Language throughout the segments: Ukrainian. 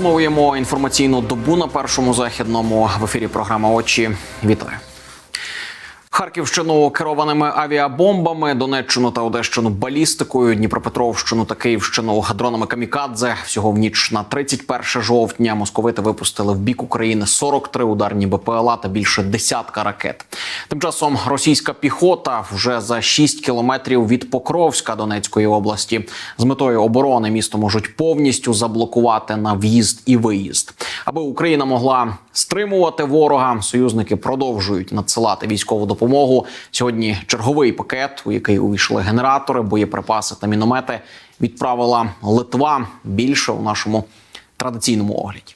Підсумовуємо інформаційну добу на першому західному в ефірі. Програма очі. Вітаю. Харківщину керованими авіабомбами, Донеччину та Одещину балістикою, Дніпропетровщину та Київщину дронами камікадзе. Всього в ніч на 31 жовтня московити випустили в бік України 43 ударні БПЛА та більше десятка ракет. Тим часом російська піхота вже за 6 кілометрів від Покровська Донецької області з метою оборони місто можуть повністю заблокувати на в'їзд і виїзд, аби Україна могла стримувати ворога. Союзники продовжують надсилати військову допомогу. Сьогодні черговий пакет, у який увійшли генератори, боєприпаси та міномети, відправила Литва. Більше у нашому традиційному огляді.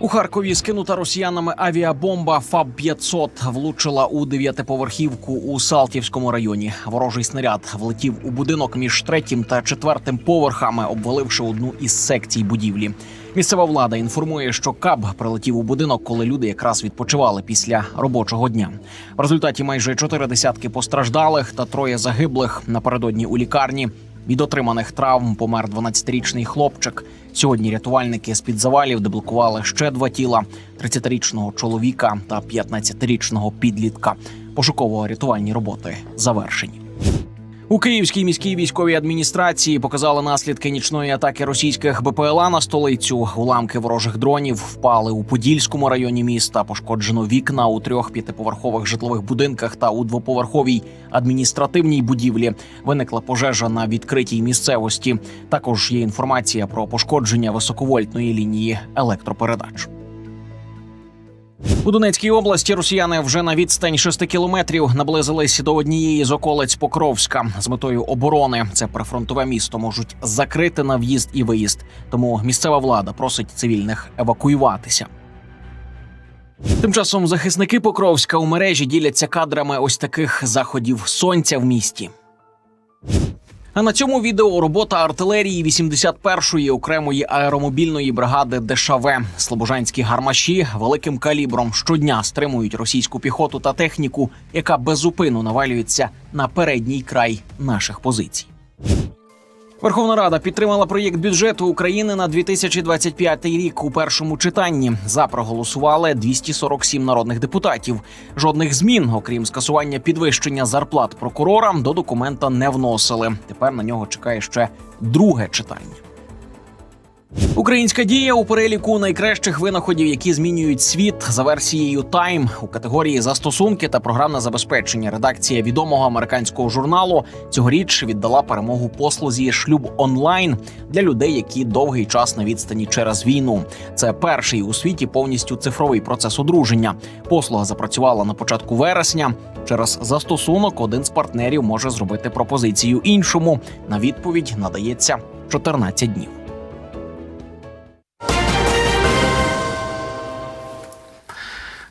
У Харкові скинута росіянами авіабомба ФАБ 500 влучила у дев'ятиповерхівку у Салтівському районі. Ворожий снаряд влетів у будинок між третім та четвертим поверхами, обваливши одну із секцій будівлі. Місцева влада інформує, що каб прилетів у будинок, коли люди якраз відпочивали після робочого дня. В результаті майже чотири десятки постраждалих та троє загиблих напередодні у лікарні. Від отриманих травм помер 12-річний хлопчик. Сьогодні рятувальники з під завалів деблокували ще два тіла: 30-річного чоловіка та 15-річного підлітка. Пошуково-рятувальні роботи завершені. У Київській міській військовій адміністрації показали наслідки нічної атаки російських БПЛА на столицю. Уламки ворожих дронів впали у Подільському районі міста. Пошкоджено вікна у трьох п'ятиповерхових житлових будинках та у двоповерховій адміністративній будівлі. Виникла пожежа на відкритій місцевості. Також є інформація про пошкодження високовольтної лінії електропередач. У Донецькій області росіяни вже на відстань 6 кілометрів наблизились до однієї з околиць Покровська з метою оборони. Це прифронтове місто можуть закрити на в'їзд і виїзд. Тому місцева влада просить цивільних евакуюватися. Тим часом захисники Покровська у мережі діляться кадрами ось таких заходів сонця в місті. А на цьому відео робота артилерії 81-ї окремої аеромобільної бригади ДШВ. Слобожанські гармаші великим калібром щодня стримують російську піхоту та техніку, яка безупину навалюється на передній край наших позицій. Верховна Рада підтримала проєкт бюджету України на 2025 рік у першому читанні. За проголосували 247 народних депутатів. Жодних змін, окрім скасування підвищення зарплат прокурорам, до документа не вносили. Тепер на нього чекає ще друге читання. Українська дія у переліку найкращих винаходів, які змінюють світ за версією Time у категорії застосунки та програмне забезпечення. Редакція відомого американського журналу цьогоріч віддала перемогу послузі шлюб онлайн для людей, які довгий час на відстані через війну. Це перший у світі повністю цифровий процес одруження. Послуга запрацювала на початку вересня. Через застосунок один з партнерів може зробити пропозицію іншому. На відповідь надається 14 днів.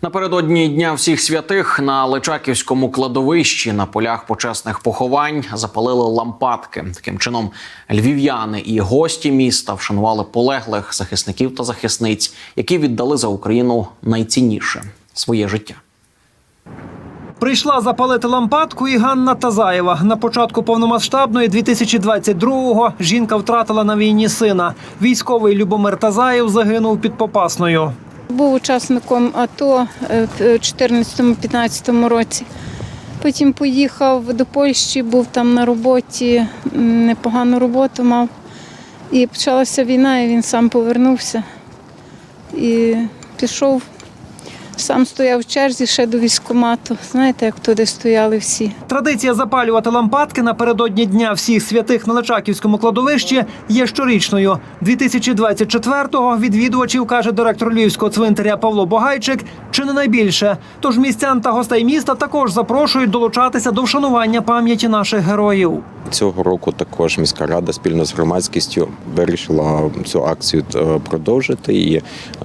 Напередодні дня всіх святих на Личаківському кладовищі на полях почесних поховань запалили лампадки. Таким чином, львів'яни і гості міста вшанували полеглих захисників та захисниць, які віддали за Україну найцінніше своє життя. Прийшла запалити лампадку і Ганна Тазаєва. На початку повномасштабної 2022-го жінка втратила на війні сина. Військовий Любомир Тазаєв загинув під Попасною. Був учасником АТО е, в 2014-2015 році. Потім поїхав до Польщі, був там на роботі, непогану роботу мав. І почалася війна, і він сам повернувся і пішов. Сам стояв в черзі ще до військкомату. Знаєте, як туди стояли всі. Традиція запалювати лампадки напередодні дня всіх святих на Личаківському кладовищі є щорічною. 2024-го відвідувачів каже директор львівського цвинтаря Павло Богайчик, чи не найбільше. Тож містян та гостей міста також запрошують долучатися до вшанування пам'яті наших героїв. Цього року також міська рада спільно з громадськістю вирішила цю акцію е, продовжити і е,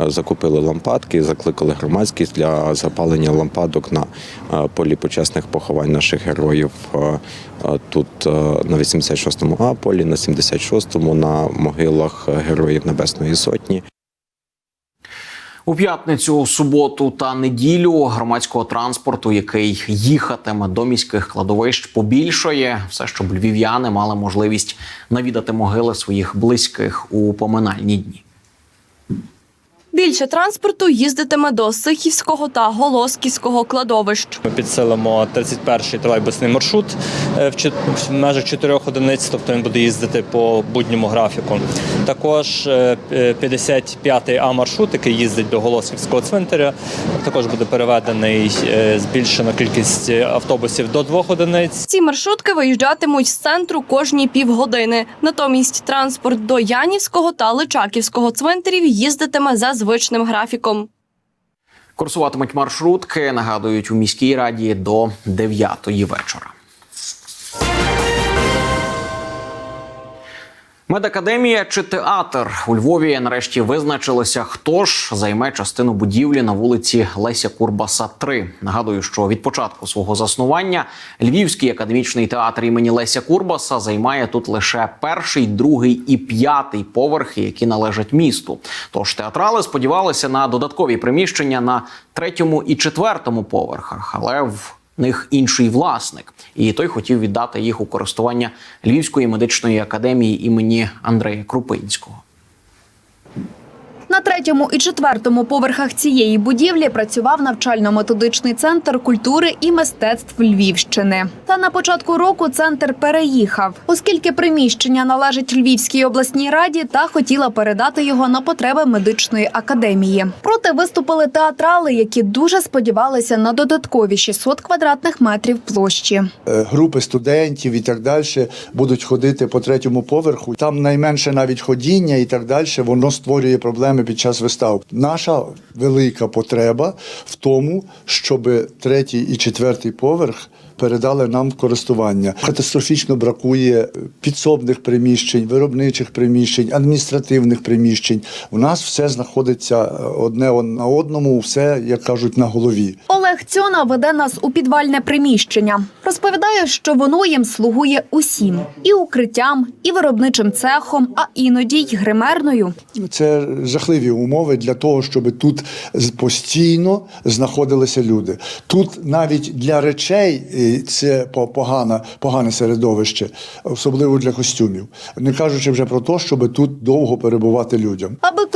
закупили лампадки, закликали громадськість для запалення лампадок на е, полі почесних поховань наших героїв. Тут на 86-му А полі, на 76-му на могилах героїв Небесної Сотні. У п'ятницю, суботу та неділю громадського транспорту, який їхатиме до міських кладовищ, побільшає все, щоб львів'яни мали можливість навідати могили своїх близьких у поминальні дні. Більше транспорту їздитиме до Сихівського та Голосківського кладовищ. Ми підсилимо 31-й тролейбусний маршрут е, в межах 4 одиниць, тобто він буде їздити по будньому графіку. Також е, е, 55-й А маршрут, який їздить до Голосківського цвинтаря, також буде переведений е, збільшена кількість автобусів до двох одиниць. Ці маршрутки виїжджатимуть з центру кожні півгодини. Натомість транспорт до Янівського та Личаківського цвинтарів їздитиме за звичним графіком. Курсуватимуть маршрутки, нагадують у міській раді до 9 вечора. Медакадемія чи театр у Львові нарешті визначилися, хто ж займе частину будівлі на вулиці Леся Курбаса. 3. нагадую, що від початку свого заснування Львівський академічний театр імені Леся Курбаса займає тут лише перший, другий і п'ятий поверхи, які належать місту. Тож театрали сподівалися на додаткові приміщення на третьому і четвертому поверхах, але в них інший власник, і той хотів віддати їх у користування Львівської медичної академії імені Андрея Крупинського. На третьому і четвертому поверхах цієї будівлі працював навчально-методичний центр культури і мистецтв Львівщини. Та на початку року центр переїхав, оскільки приміщення належить Львівській обласній раді та хотіла передати його на потреби медичної академії. Проте виступили театрали, які дуже сподівалися на додаткові 600 квадратних метрів площі. Е, групи студентів і так далі будуть ходити по третьому поверху. Там найменше навіть ходіння і так далі, воно створює проблеми під час вистав. Наша велика потреба в тому, щоб третій і четвертий поверх. Передали нам в користування. Катастрофічно бракує підсобних приміщень, виробничих приміщень, адміністративних приміщень. У нас все знаходиться одне на одному, все як кажуть на голові. Олег Цьона веде нас у підвальне приміщення. Розповідає, що воно їм слугує усім і укриттям, і виробничим цехом, а іноді й гримерною. Це жахливі умови для того, щоб тут постійно знаходилися люди. Тут навіть для речей е, це по- погана, погане середовище, особливо для костюмів. Не кажучи вже про те, щоб тут довго перебувати людям. Аби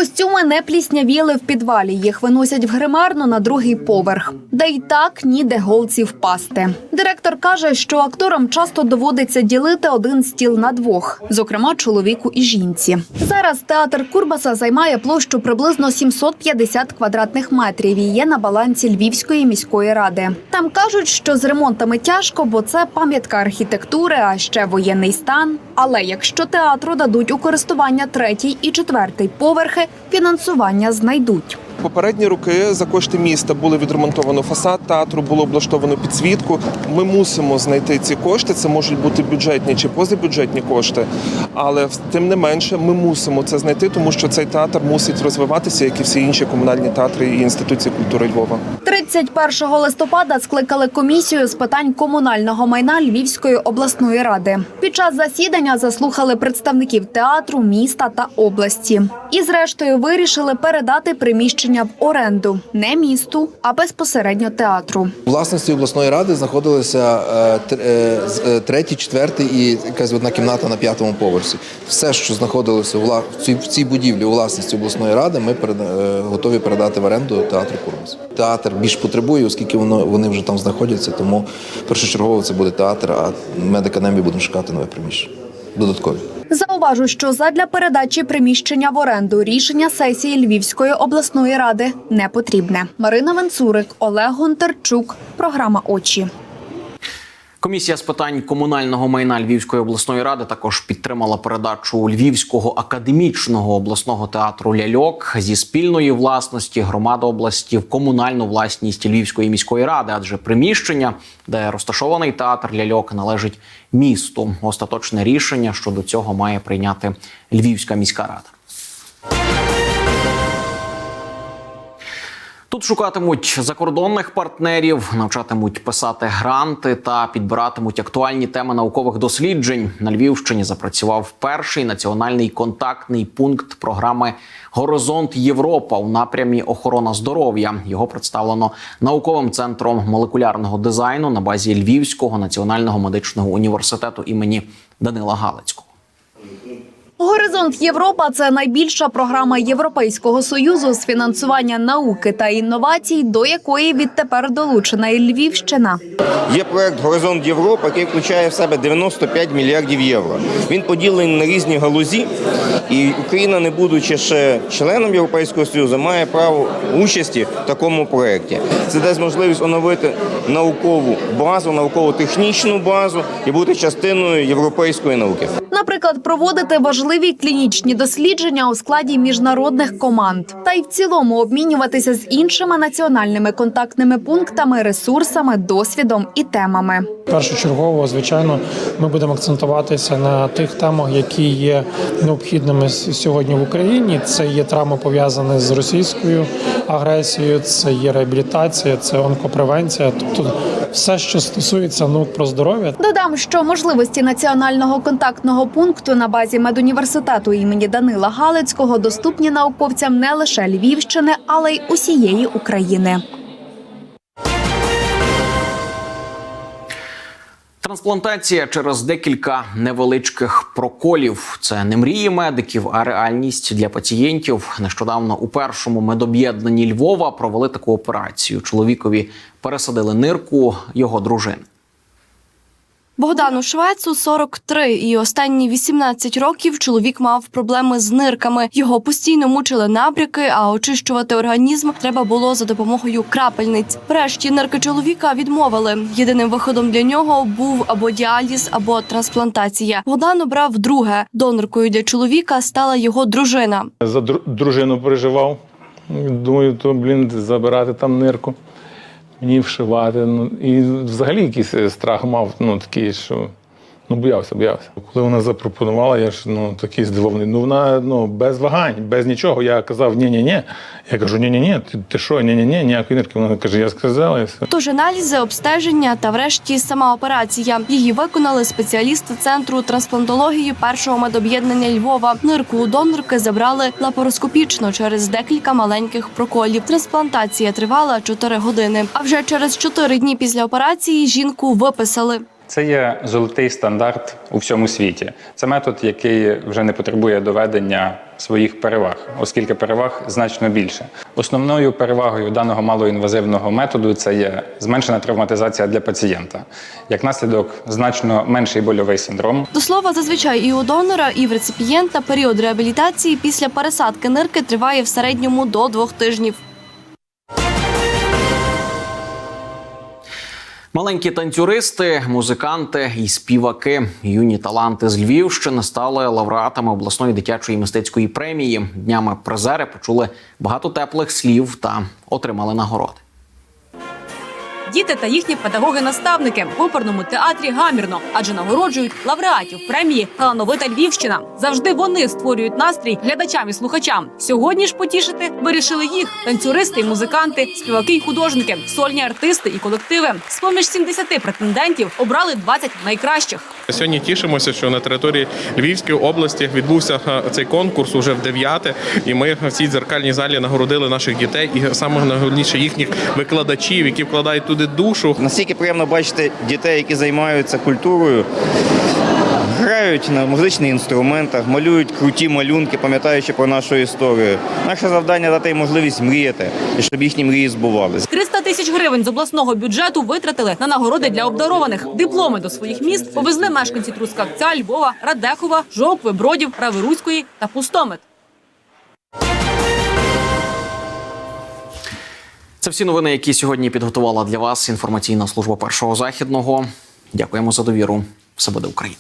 не пліснявіли в підвалі, їх виносять в гримерну на другий поверх, де й так ніде голці впасти. Директор каже, що акторам часто доводиться ділити один стіл на двох, зокрема чоловіку і жінці. Зараз театр Курбаса займає площу приблизно 750 квадратних метрів і є на балансі Львівської міської ради. Там кажуть, що з ремонтами тяжко, бо це пам'ятка архітектури, а ще воєнний стан. Але якщо театру дадуть у користування третій і четвертий поверхи, фінансування знайдуть. Попередні роки за кошти міста було відремонтовано фасад театру, було облаштовано підсвітку. Ми мусимо знайти ці кошти. Це можуть бути бюджетні чи позабюджетні кошти, але тим не менше ми мусимо це знайти, тому що цей театр мусить розвиватися, як і всі інші комунальні театри і інституції культури Львова. 31 листопада скликали комісію з питань комунального майна Львівської обласної ради. Під час засідання заслухали представників театру, міста та області. І, зрештою, вирішили передати приміщення в оренду не місту, а безпосередньо театру. У власності обласної ради знаходилися е, е, з- е, третій, четвертий і якась одна кімната на п'ятому поверсі. Все, що знаходилося в цій, будівлі у власності обласної ради, ми е, готові передати в оренду театру Курбас. Театр більш потребує, оскільки воно вони вже там знаходяться. Тому першочергово це буде театр, а медакадемії будемо шукати нове приміщення. Додаткові. Зауважу, що задля передачі приміщення в оренду рішення сесії Львівської обласної ради не потрібне. Марина Венцурик, Олег Гонтарчук. Програма Очі. Комісія з питань комунального майна Львівської обласної ради також підтримала передачу Львівського академічного обласного театру Ляльок зі спільної власності громади області в комунальну власність Львівської міської ради, адже приміщення, де розташований театр Ляльок, належить місту. Остаточне рішення щодо цього має прийняти Львівська міська рада. Тут шукатимуть закордонних партнерів, навчатимуть писати гранти та підбиратимуть актуальні теми наукових досліджень. На Львівщині запрацював перший національний контактний пункт програми Горизонт Європа у напрямі охорона здоров'я. Його представлено науковим центром молекулярного дизайну на базі Львівського національного медичного університету імені Данила Галицького. Горизонт Європа це найбільша програма Європейського союзу з фінансування науки та інновацій, до якої відтепер долучена і Львівщина. Є проект Горизонт Європа, який включає в себе 95 мільярдів євро. Він поділений на різні галузі, і Україна, не будучи ще членом Європейського Союзу, має право участі в такому проєкті. Це дасть можливість оновити наукову базу, науково-технічну базу і бути частиною європейської науки. Наприклад, проводити важливі клінічні дослідження у складі міжнародних команд, та й в цілому обмінюватися з іншими національними контактними пунктами, ресурсами, досвідом і темами. Першочергово, звичайно, ми будемо акцентуватися на тих темах, які є необхідними сьогодні в Україні. Це є травми пов'язані з російською агресією, це є реабілітація, це онкопревенція, тобто все, що стосується ну про здоров'я. Додам, що можливості національного контактного пункту на базі медуніверситету імені Данила Галицького доступні науковцям не лише Львівщини, але й усієї України. Трансплантація через декілька невеличких проколів. Це не мрії медиків, а реальність для пацієнтів. Нещодавно у першому медоб'єднанні Львова провели таку операцію. Чоловікові пересадили нирку його дружини. Богдану Швецу 43, і останні 18 років чоловік мав проблеми з нирками. Його постійно мучили набряки, а очищувати організм треба було за допомогою крапельниць. Врешті нирки чоловіка відмовили. Єдиним виходом для нього був або діаліз, або трансплантація. Богдан обрав друге. Доноркою для чоловіка стала його дружина. За дружину переживав. Думаю, то, блін, забирати там нирку, мені вшивати. Ну, і взагалі якийсь е, страх мав, ну, такий, що ну, боявся, боявся. Коли вона запропонувала, я ж ну, такий здивований. Ну, вона ну, без вагань, без нічого. Я казав, ні-ні-ні. Я кажу, ні-ні-ні, ти, ти що, ні-ні-ні, ніякої нирки. Вона каже, я сказала. і все. Тож аналізи, обстеження та врешті сама операція. Її виконали спеціалісти центру трансплантології першого медоб'єднання Львова. Нирку у донорки забрали лапароскопічно через декілька маленьких проколів. Трансплантація тривала 4 години. А вже через 4 дні після операції жінку виписали. Це є золотий стандарт у всьому світі. Це метод, який вже не потребує доведення своїх переваг, оскільки переваг значно більше. Основною перевагою даного малоінвазивного методу це є зменшена травматизація для пацієнта. Як наслідок, значно менший больовий синдром, До слова, зазвичай і у донора, і в реципієнта період реабілітації після пересадки нирки триває в середньому до двох тижнів. Маленькі танцюристи, музиканти і співаки, юні таланти з Львівщини стали лауреатами обласної дитячої мистецької премії. Днями призери почули багато теплих слів та отримали нагороди. Діти та їхні педагоги-наставники в оперному театрі гамірно, адже нагороджують лауреатів премії Талановита Львівщина. Завжди вони створюють настрій глядачам і слухачам. Сьогодні ж потішити вирішили їх танцюристи і музиканти, співаки й художники, сольні артисти і колективи. З поміж 70 претендентів обрали 20 найкращих. Сьогодні тішимося, що на території Львівської області відбувся е, цей конкурс уже в дев'яте, і ми в цій дзеркальній залі нагородили наших дітей і саме найголовніше їхніх викладачів, які вкладають туди душу. Настільки приємно бачити дітей, які займаються культурою. Грають на музичних інструментах, малюють круті малюнки, пам'ятаючи про нашу історію. Наше завдання дати їм можливість мріяти і щоб їхні мрії збувалися. 300 тисяч гривень з обласного бюджету витратили на нагороди для обдарованих. Дипломи до своїх міст повезли мешканці Трускавця, Львова, Радехова, Жовкви, Бродів, Раверуської та Пустомет. Це всі новини, які сьогодні підготувала для вас інформаційна служба першого західного. Дякуємо за довіру. Все буде Україна.